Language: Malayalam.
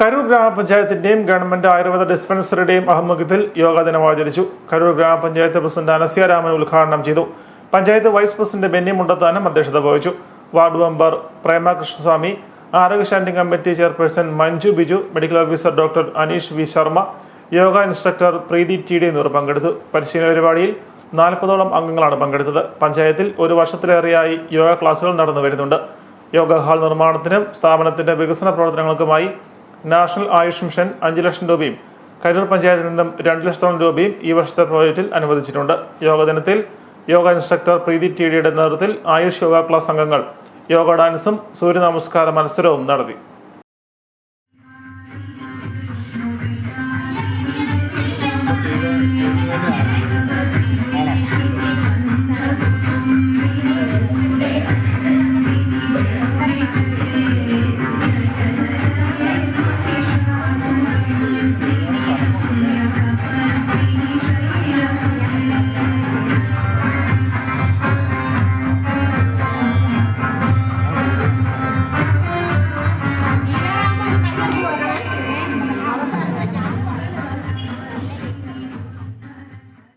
കരൂർ ഗ്രാമപഞ്ചായത്തിന്റെയും ഗവൺമെന്റ് ആയുർവേദ ഡിസ്പെൻസറിയുടെയും ആഭിമുഖ്യത്തിൽ യോഗാ ദിനം ആചരിച്ചു. കരൂർ ഗ്രാമപഞ്ചായത്ത് പ്രസിഡന്റ് അനസ്യ രാമൻ ഉദ്ഘാടനം ചെയ്തു. പഞ്ചായത്ത് വൈസ് പ്രസിഡന്റ് ബെന്നി മുണ്ടത്താനം അധ്യക്ഷത വഹിച്ചു. വാർഡ് മെമ്പർ പ്രേമകൃഷ്ണസ്വാമി ആരോഗ്യ standing committee chairperson Manju Biju medical officer doctor Aneesh V Sharma yoga instructor Preethi T D എന്നിവർ പങ്കെടുത്തു. പരിശീലന പരിപാടിയിൽ നാൽപ്പതോളം അംഗങ്ങളാണ് പങ്കെടുത്തത്. പഞ്ചായത്തിൽ ഒരു വർഷത്തിലേറെയായി യോഗ ക്ലാസുകൾ നടന്നു വരുന്നുണ്ട് യോഗ ഹാൾ നിർമ്മാണത്തിനും സ്ഥാപനത്തിന്റെ വികസന പ്രവർത്തനങ്ങൾക്കുമായി നാഷണൽ ആയുഷ് മിഷൻ അഞ്ചു ലക്ഷം രൂപയും കരൂർ പഞ്ചായത്തിൽ നിന്നും രണ്ട് ലക്ഷത്തോളം രൂപയും ഈ വർഷത്തെ പ്രോജക്റ്റിൽ അനുവദിച്ചിട്ടുണ്ട് യോഗദിനത്തിൽ യോഗ ഇൻസ്ട്രക്ടർ പ്രീതി ടി ഡിയുടെ നേതൃത്വത്തിൽ ആയുഷ് യോഗ ക്ലാസ് അംഗങ്ങൾ യോഗ ഡാൻസും സൂര്യ നമസ്കാര മത്സരവും നടത്തി